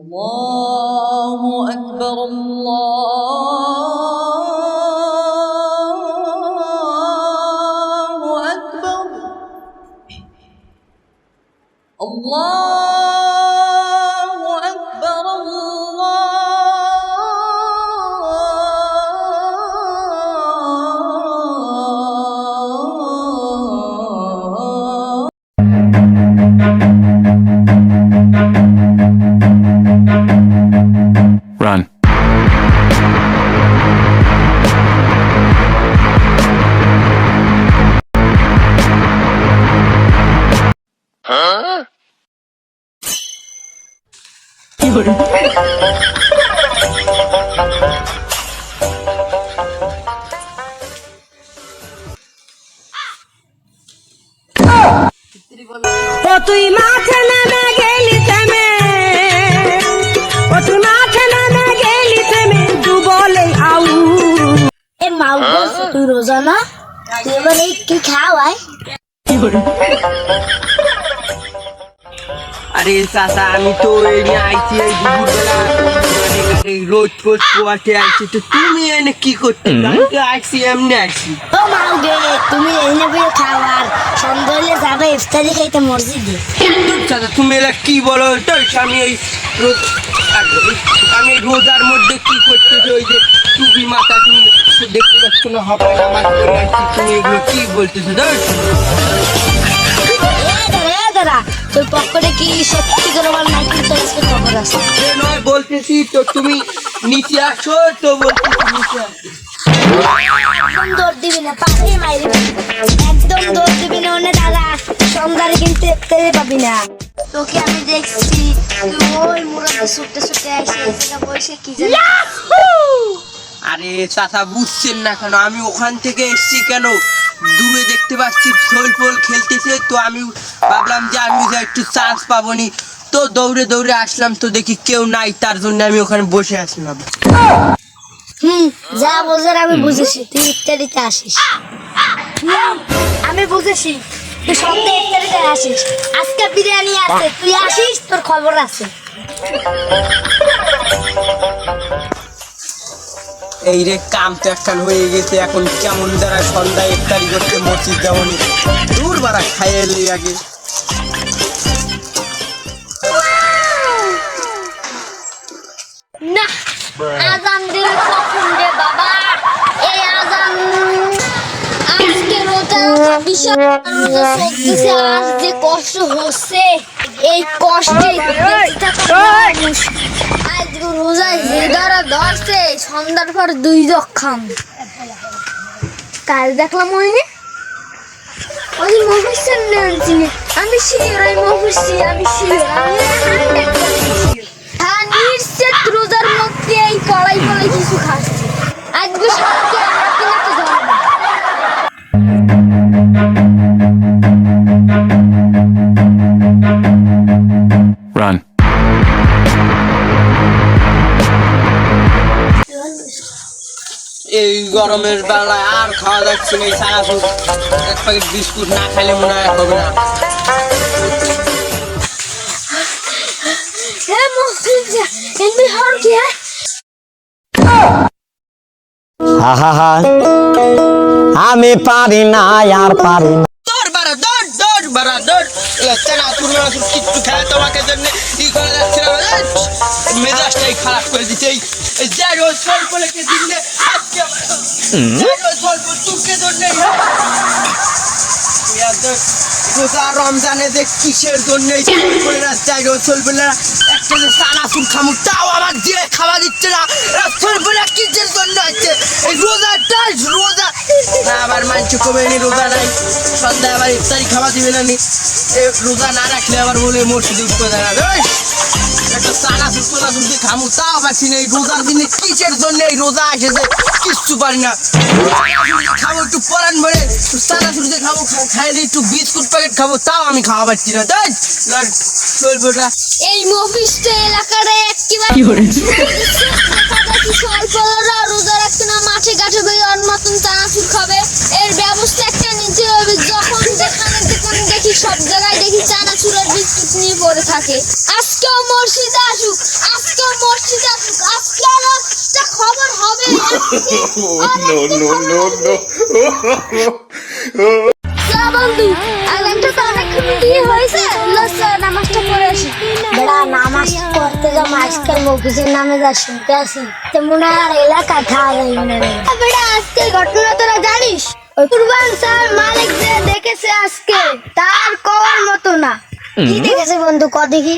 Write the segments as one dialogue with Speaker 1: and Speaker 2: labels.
Speaker 1: الله أكبر الله
Speaker 2: ও তুই মাঠে নেমে গেলি থেমে। ও তুই মাঠে নেমে গেলি থেমে দু বলে আউ।
Speaker 3: এ মাউ তুই রোজা না? তুই এবার এই কি খাওয়াই
Speaker 4: আরে চাচা আমি তো এনে আইছি এই দুপুরবেলা এই রোদ পোয়াতে আইছি তো তুমি এনে কি করতে আমি আইছি এমনি আইছি
Speaker 3: ও মাউ তুমি এই নেবে খাওয়ার সন্ধ্যা যাবে ইফতারি খাইতে মসজিদে
Speaker 4: চাচা তুমি এরা কি বলো তো আমি এই আমি রোজার মধ্যে কি করতেছি ওই যে টুপি মাথা তুমি দেখতে পাচ্ছ না হবে তুমি এগুলো কি বলতেছো ধর
Speaker 3: তোর পকেটে কি সত্যি করে আছে।
Speaker 4: সে নয় বলতেছি তো তুমি নিচে আসো তো বলতেছি নিচে
Speaker 3: একদম দৌড় দিবি না পাখি মাইরি। একদম দৌড় দিবি না ওনে দাদা সন্ধ্যারে কিন্তু ইফতারি পাবি না। তোকে আমি দেখছি তুই ওই মুরাদে ছুটতে ছুটে আসি বসে কি জানি।
Speaker 4: আরে চাচা বুঝছেন না কেন? আমি ওখান থেকে এসছি কেন? দূরে দেখতে পাচ্ছি ফোল ফোল খেলতেছে, তো আমি ভাবলাম যে আমি একটু চান্স পাবনি। তো দৌড়ে দৌড়ে আসলাম, তো দেখি কেউ নাই, তার জন্য আমি ওখানে বসে আসলাম
Speaker 3: হুম, যা বোঝার আমি বুঝেছি, তুই ইফতারিতে আসিস। আমি বুঝেছি, তুই সন্ধ্যে ইফতারিতে আসিস। আজকে বিরিয়ানি আছে, তুই আসিস, তোর খবর আছে।
Speaker 4: এই রে কাম তো একখান হয়ে গেছে এখন কেমন দ্বারা সন্ধ্যায় ইফতারি করতে মসজিদ যেমন দূর বাড়া খাইয়ে এলি আগে।
Speaker 3: না আজান দিলে কখন রে বাবা? এই আজান আজকে রোজা বিশাল চলতেছে আজ যে কষ্ট হচ্ছে এই কষ্টে থাকা আজ রোজায় যে দ্বারা ধরছে, সন্ধ্যার পর দুই দক্ষাম কাল দেখলাম ওইনে। ওই মফিসের নামছি আমি শিওর ওই মফিসি আমি শিওর হ্যাঁ রোজার
Speaker 4: গরমের বেলায় আর খাওয়া যাচ্ছে না এই চানাচুর এক প্যাকেট বিস্কুট না খাইলে মনে হয় হবে না।
Speaker 5: আমি পারি না আর পারি না।
Speaker 4: দৌড় বাড়া দৌড় দৌড় বাড়া দৌড়। চানাচুর মানাচুর কিচ্ছু খেয়ে তোমাকে জন্য ই করা যাচ্ছে না। মেজাজটাই খারাপ করে দিচ্ছে। এই এই যে রোজ স্বল্প লেখে দিলে? যে রমজানে যে কিসের জন্য রাস্তায় দিচ্ছে না। কিসের রোজা না রাখলে আবার বলে মসজিদে উঠতে দাঁড়াবে একটা খামু, তাও পাচ্ছি না এই রোজার দিনে কিসের জন্য এই রোজা আসেছে কিচ্ছু পারি না। খাব, একটু পরান ভরে চানাচুর দিয়ে খাব। খাইলে একটু বিস্কুট প্যাকেট খাব তাও আমি খাওয়া পাচ্ছি না। তাই চলবো না
Speaker 3: এই মফিস্ট এলাকাটা একেবারে রোজা রাখতে না মাঠে ঘাটে বেরোয়ার মতন চানাচুর খাবে? এর ব্যবস্থা একটা নিতে হবে যখন দেখি সব জায়গায় দেখি চানাচুর বিস্কুট নিয়ে পড়ে থাকে। আজকেও মসজিদে আসুক
Speaker 2: আজকেও মসজিদে আসুক আজকে একটা খবর হবে। No. বন্ধু। আগামীটা তো অনেকক্ষণ বিয়ে হয়েছে। লস নামাজটা পড়ে আসি। বেড়া নামাজ পড়তে যা আজকাল নামে যা শুনতে আসি। তেমন আর এলাকা খাওয়া যায় না বেড়া আজকে ঘটনা তোরা জানিস? ওই কুরবান স্যার মালিক যে দেখেছে আজকে তার কওয়ার মতো না। কি দেখেছে বন্ধু ক দেখি?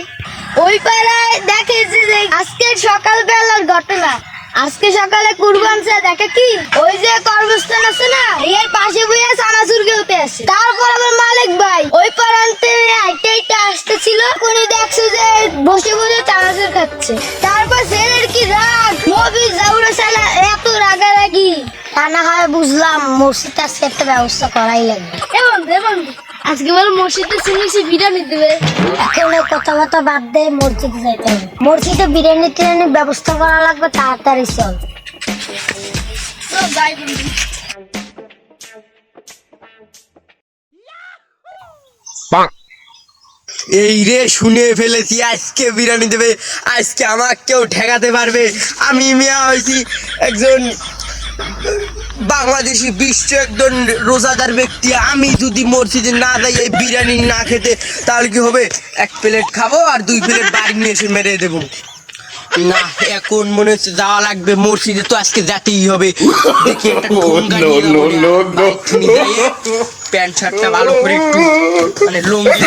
Speaker 2: ওই পাড়ায় দেখেছে যে আজকে সকালবেলার ঘটনা। আজকে সকালে কুরবান দেখে কি? ওই যে কর্মস্থান আছে না এর পাশে বইয়া চানাচুর খেলতে আসে। তারপর আমার মালিক ভাই, ওই প্রান্তে হাইটে হাইটে আসতেছিল উনি দেখছে যে বসে বসে চানাচুর খাচ্ছে। তারপর ছেলের কি রাগ? মবি জাউরা সালা এত রাগারাগি। তা না হয় বুঝলাম মসজিদ আজকে একটা ব্যবস্থা করাই লাগবে। এবং এবং আজকে বলে মসজিদে শুনেছি বিরিয়ানি দেবে। এখন কথা কথাবার্তা বাদ দে মসজিদে যাইতে হবে। মসজিদে বিরিয়ানি টিরিয়ানির ব্যবস্থা করা লাগবে তাড়াতাড়ি চল।
Speaker 4: এই রে শুনে ফেলেছি আজকে বিরিয়ানি দেবে আজকে আমার কেউ ঠেকাতে পারবে। আমি মিয়া হয়েছি একজন বাংলাদেশি বিশ্ব একজন রোজাদার ব্যক্তি আমি যদি মসজিদে না যাই এই বিরিয়ানি না খেতে তাহলে কি হবে? এক প্লেট খাব আর দুই প্লেট বাড়ি নিয়ে এসে মেরে দেবো। না এখন মনে হচ্ছে যাওয়া লাগবে। মসজিদে তো আজকে যেতেই হবে। দেখি একটা প্যান্ট শার্টটা ভালো করে একটু মানে লুঙ্গি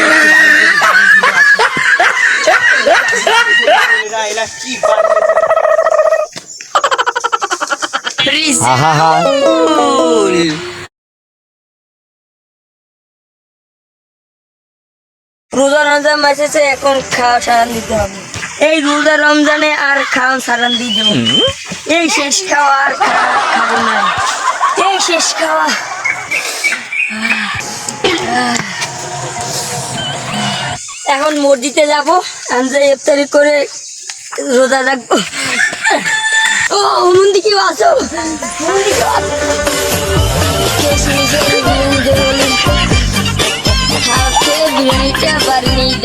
Speaker 4: এরা কি ফুল।
Speaker 6: রোজা রমজান মাসেছে, এখন খাওয়া সারান দিতে হবে। এই রোজা রমজানে আর খাওয়া সারান দিয়ে দেবো এই শেষ খাওয়া আর খাব না। এই শেষ খাওয়া। এখন মসজিদে যাব আমি ইফতারি করে রোজা রাখব। দেবো খাওয়া খেয়ে বিরিয়ানিটা বাড়ি নিয়ে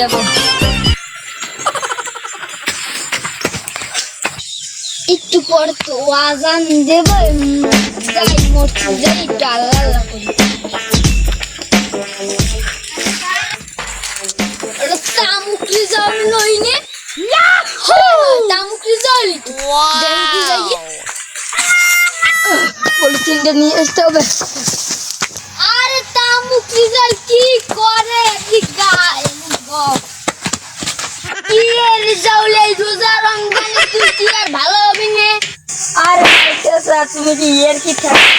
Speaker 2: একটু পর তো আজান দেব, যাই মসজিদ যাই একটু করি নইনে
Speaker 6: পলিথিনটা নিয়ে আসতে হবে।
Speaker 2: আরে জল কি করে? কি গায় কি এর জাউলে রোজা রমজানে তুই কি আর ভালো হবি না?
Speaker 6: আর তুমি কি এর কি থাকছি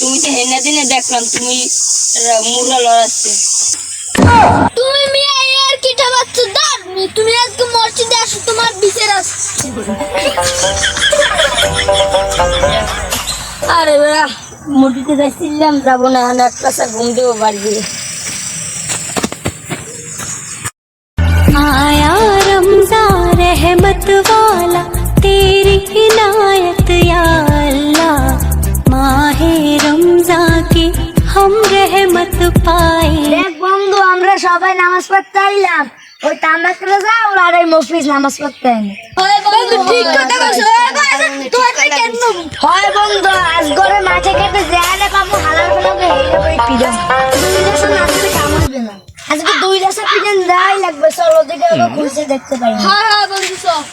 Speaker 6: তুমি তো হেনে দিনে দেখলাম তুমি রা- মুড়া লড়াচ্ছে
Speaker 2: তুমি মেয়ে আর কিটা বাচ্চা দাঁড় তুমি আজকে মসজিদে আসো তোমার বিচার আছে
Speaker 6: আরে বেড়া মুটিতে যাইছিলাম যাবো না এখন এক কাছা ঘুম দেবো বাড়ি দিয়ে
Speaker 7: आया रमजान रहमत वाला
Speaker 2: নামাজ পড়তে আইলাম। ওই তামাক রাজা আর এই মফিজ নামাজ পড়তে আইনি বন্ধু ঠিক কথা কইছো। হয় বন্ধু আজ করে মাঠে কেটে যায় পাবো ফেলাবে হেলে দুই দেশে না দিলে না। আজকে দুই দেশে পিডম যাই লাগবে চলো খুঁজে দেখতে পাই হ্যাঁ হ্যাঁ বন্ধু সব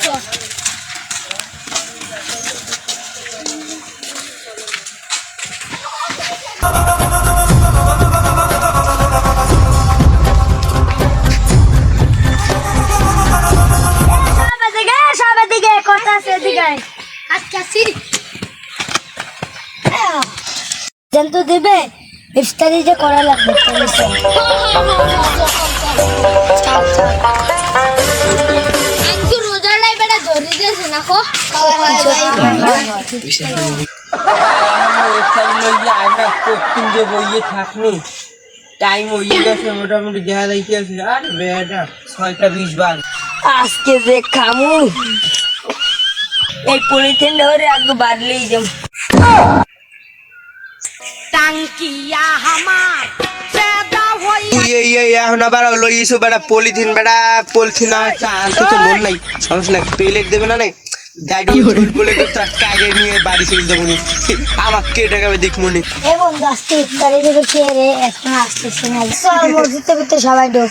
Speaker 2: জানতো দেবে ইফতারি যে করা লাগবে তাহলে চল। আজকে রোজা নাই বেটা ধরে দিয়েছে না কো?
Speaker 4: আমরা প্রত্যেক যে বইয়ে থাকনি টাইম হয়ে গেছে মোটামুটি দেখা যাইতে আছে আর বেটা ছয়টা বিশ বার
Speaker 6: আজকে যে খামু। এই পলিথিন ধরে আগে বাড়লেই যাব
Speaker 8: টাঙ্কিয়া হামার হই
Speaker 4: ইয়ে ইয়ে এখন আবার হলো ইসু বেটা পলিথিন বেটা পলিথিন আনতে তো মন নাই। সমস্যা নাই পেলেট দেবে না নাই দাঁড়িয়ে বলে তো কাজে নিয়ে বাড়ি চলে যাব নি। আমার কে টাকাবে দেখ মনে
Speaker 2: এবং ইফতারি থেকে খেয়ে রে? এখন আসতেছি না। মসজিদের ভিতরে সবাই ঢোক।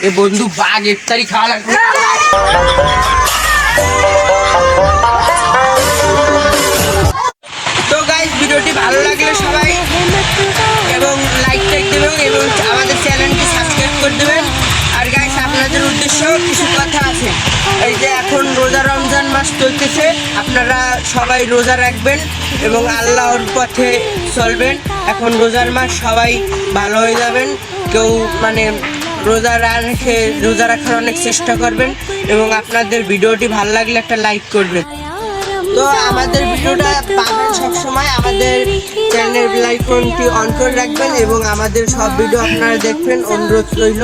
Speaker 4: এ বন্ধু বাঘ ইফতারি খাওয়া লাগবে তো গাইস ভিডিওটি ভালো লাগলে সবাই এবং লাইক টাইক দেবেন এবং আমাদের চ্যানেলটি সাবস্ক্রাইব করে দেবেন আর গাইস আপনাদের উদ্দেশ্য কিছু কথা আছে এই যে এখন রোজা রমজান মাস চলতেছে আপনারা সবাই রোজা রাখবেন এবং আল্লাহর পথে চলবেন এখন রোজার মাস সবাই ভালো হয়ে যাবেন কেউ মানে রোজা রেখে রোজা রাখার অনেক চেষ্টা করবেন এবং আপনাদের ভিডিওটি ভালো লাগলে একটা লাইক করবেন। তো আমাদের ভিডিওটা পাবেন সবসময়। আমাদের চ্যানেল লাইক অন করে রাখবেন এবং আমাদের সব ভিডিও আপনারা দেখবেন। অনুরোধ রইল।